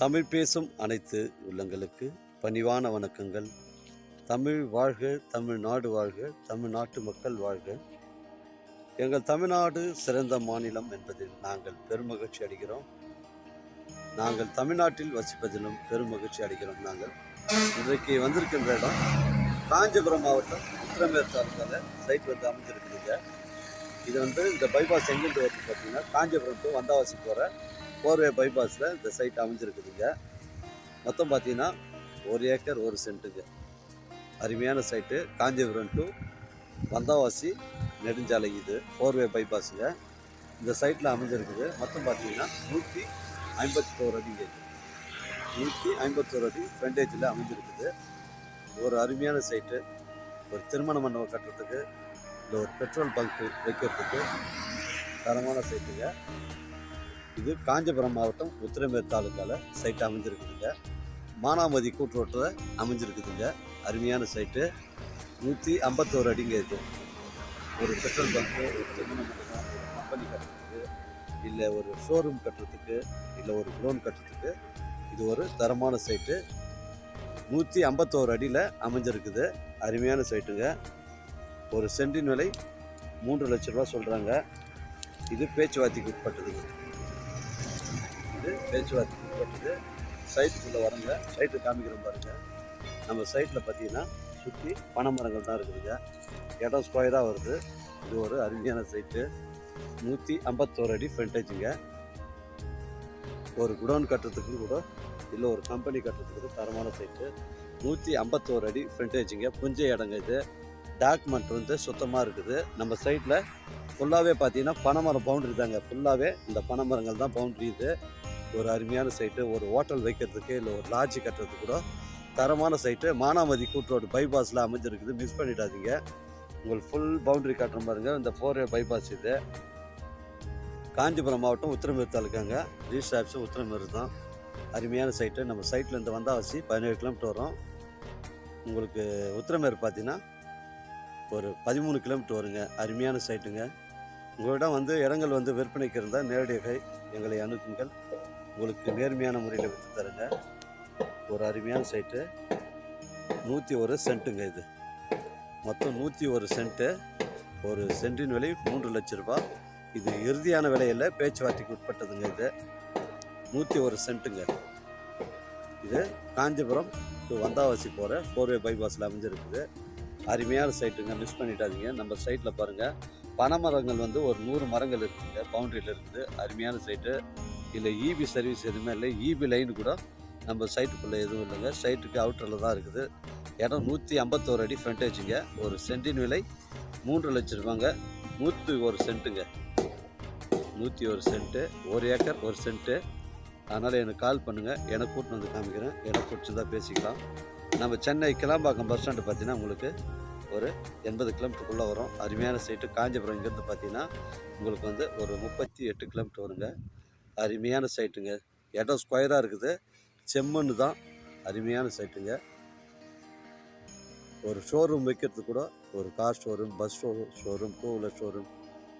தமிழ் பேசும் அனைத்து உள்ளங்களுக்கு பணிவான வணக்கங்கள். தமிழ் வாழ்க தமிழ்நாடு வாழ்க தமிழ்நாட்டு மக்கள் வாழ்க. எங்கள் தமிழ்நாடு சிறந்த மாநிலம் என்பதில் நாங்கள் பெருமகிழ்ச்சி அடைகிறோம். நாங்கள் தமிழ்நாட்டில் வசிப்பதிலும் பெருமகிழ்ச்சி அடைகிறோம் நாங்கள். இன்றைக்கு வந்திருக்கின்ற இடம் காஞ்சிபுரம் மாவட்டம் உத்திரமேர் தாலுக்காவில் சைட் வந்து அமைஞ்சிருக்குதுங்க இது வந்து இந்த பைபாஸ் எங்கிருந்து வருது பார்த்தீங்கன்னா காஞ்சிபுரம் டு வந்தாவாசி போகிற ஃபோர்வே பைபாஸில் இந்த சைட் அமைஞ்சிருக்குதுங்க. மொத்தம் பார்த்தீங்கன்னா ஒரு ஏக்கர் ஒரு சென்ட்டுங்க. அருமையான சைட்டு காஞ்சிபுரம் டு வந்தாவாசி நெடுஞ்சாலை இது ஃபோர்வே பைபாஸுங்க இந்த சைட்டில் அமைஞ்சிருக்குது. மொத்தம் பார்த்தீங்கன்னா நூற்றி ஐம்பத்தோரு அடிங்க. நூற்றி ஐம்பத்தோரு அடி ஃப்ரண்டேஜில் அமைஞ்சிருக்குது. ஒரு அருமையான சைட்டு ஒரு திருமண மண்டபம் கட்டுறதுக்கு இல்லை ஒரு பெட்ரோல் பங்க் வைக்கிறதுக்கு தரமான சைட்டுங்க இது காஞ்சிபுரம் மாவட்டம் உத்திரமேர் தாலுக்காவில் சைட் அமைஞ்சிருக்குதுங்க. மானாமதி கூட்டுரோட்டில் அமைஞ்சிருக்குதுங்க. அருமையான சைட்டு நூற்றி ஐம்பத்தோரு அடிங்க இது. ஒரு பெட்ரோல் பங்க்கு ஒரு கம்பெனி கட்டுறதுக்கு இல்லை ஒரு ஷோரூம் கட்டுறதுக்கு இல்லை ஒரு க்ரோன் கட்டுறதுக்கு இது ஒரு தரமான சைட்டு நூற்றி ஐம்பத்தோரு அடியில் அமைஞ்சிருக்குது. அருமையான சைட்டுங்க ஒரு சென்டின் விலை மூன்று லட்ச ரூபா சொல்கிறாங்க இது பேச்சுவார்த்தைக்கு உட்பட்டதுங்க பேச்சுவார்த்தை பேச்சுவார்த்தைக்கு சைட்டுக்குள்ளே வரங்க சைட்டு காமிக்கிறோம் பாருங்க. நம்ம சைட்டில் பார்த்தீங்கன்னா சுற்றி பனைமரங்கள் தான் இருக்குதுங்க. இடம் ஸ்கொயராக வருது. இது ஒரு அருமையான சைட்டு. நூற்றி ஐம்பத்தோரு அடி ஃப்ரண்டேஜுங்க ஒரு குடோன் கட்டுறதுக்கு கூட இல்லை ஒரு கம்பெனி கட்டுறதுக்கு தரமான சைட்டு. நூற்றி ஐம்பத்தோரு அடி ஃப்ரண்டேஜுங்க புஞ்ச இடங்க இது. டாக்குமெண்ட் வந்து சுத்தமாக இருக்குது. நம்ம சைட்டில் ஃபுல்லாகவே பார்த்தீங்கன்னா பனைமரம் பவுண்டரி தாங்க. ஃபுல்லாகவே இந்த பனைமரங்கள் தான் பவுண்ட்ரி இது. ஒரு அருமையான சைட்டு ஒரு ஹோட்டல் வைக்கிறதுக்கு இல்லை ஒரு லாட்ஜ் கட்டுறதுக்கு கூட தரமான சைட்டு மானாமதி கூட்டோடு பைபாஸில் அமைஞ்சிருக்குது. மிஸ் பண்ணிடாதீங்க. உங்களுக்கு ஃபுல் பவுண்டரி காட்டுற பாருங்க. இந்த ஃபோர் பைபாஸ் இது. காஞ்சிபுரம் மாவட்டம் உத்திரமேர் தாலுக்காங்க. ரிஜிஸ்டர் ஆஃபீஸும் உத்திரமேர் தான். அருமையான சைட்டு நம்ம சைட்லேருந்து வந்தாவாசி பதினேழு கிலோமீட்டர் வரும். உங்களுக்கு உத்திரமேர் பார்த்தீங்கன்னா ஒரு பதிமூணு கிலோமீட்டர் வருங்க. அருமையான சைட்டுங்க உங்களிடம் வந்து இடங்கள் வந்து விற்பனைக்கு இருந்தால் நேரடியாக எங்களை அணுகுங்கள். உங்களுக்கு நேர்மையான முறையில் விற்று தருங்க. ஒரு அருமையான சைட்டு நூற்றி ஒரு சென்ட்டுங்க இது. மொத்தம் நூற்றி ஒரு சென்ட்டு ஒரு சென்டின் விலை மூன்று லட்ச ரூபாய் இது இறுதியான விலையில் பேச்சுவார்த்தைக்கு உட்பட்டதுங்க இது. நூற்றி ஒரு சென்ட்டுங்க இது காஞ்சிபுரம் டு வந்தாவாசி போகிற ஃபோர்வே பைபாஸில் அமைஞ்சிருக்குது. அருமையான சைட்டுங்க மிஸ் பண்ணிட்டாதீங்க நம்ம சைட்டில் பாருங்கள் பனைமரங்கள் வந்து ஒரு நூறு மரங்கள் இருக்குதுங்க பவுண்டரியில் இருக்குது. அருமையான சைட்டு இல்லை இபி சர்வீஸ் எதுவுமே இல்லை. இபி லைன் கூட நம்ம சைட்டுக்குள்ளே எதுவும் இல்லைங்க. சைட்டுக்கு அவுட்டரில் தான் இருக்குது. இடம் நூற்றி ஐம்பத்தோரு அடி ஃப்ரண்டேஜுங்க ஒரு சென்டின் விலை மூன்று லட்ச ரூபாங்க. நூற்றி ஒரு சென்ட்டுங்க. நூற்றி ஒரு சென்ட்டு. ஒரு ஏக்கர் ஒரு சென்ட்டு. அதனால் எனக்கு கால் பண்ணுங்கள் எனக்கு கூட்டின்னு வந்து காமிக்கிறேன். எனக்கு பிடிச்சிருந்தா பேசிக்கலாம். நம்ம சென்னை கிளாம்பாக்கம் பஸ் ஸ்டாண்டு பார்த்தீங்கன்னா உங்களுக்கு ஒரு எண்பது கிலோமீட்டருக்குள்ளே வரும். அருமையான சைட்டு காஞ்சிபுரம் இங்கேருந்து பார்த்தீங்கன்னா உங்களுக்கு வந்து ஒரு முப்பத்தி எட்டு கிலோமீட்டர் வருங்க. அருமையான சைட்டுங்க. இடம் ஸ்கொயராக இருக்குது. செம்மண்ணு தான். அருமையான சைட்டுங்க. ஒரு ஷோரூம் வைக்கிறதுக்கு கூட ஒரு car showroom bus show showroom two wheeler showroom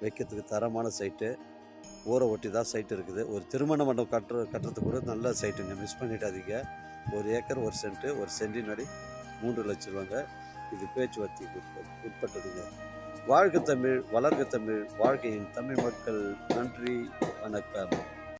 வைக்கிறதுக்கு தரமான சைட்டு. ஊரை ஒட்டி தான் சைட்டு இருக்குது. ஒரு திருமண மண்டபம் கட்டுற கட்டுறதுக்கு கூட நல்ல சைட்டுங்க. மிஸ் பண்ணிடாதீங்க. ஒரு ஏக்கர் ஒரு சென்ட்டு ஒரு சென்டினடி மூன்று லட்சம் ரூபாங்க. இது பேச்சுவார்த்தைக்கு உட்பட்டதுங்க. வாழ்க தமிழ் வளர்க தமிழ் வாழ்க்கையின் தமிழ் மக்கள் நன்றி வணக்கம்.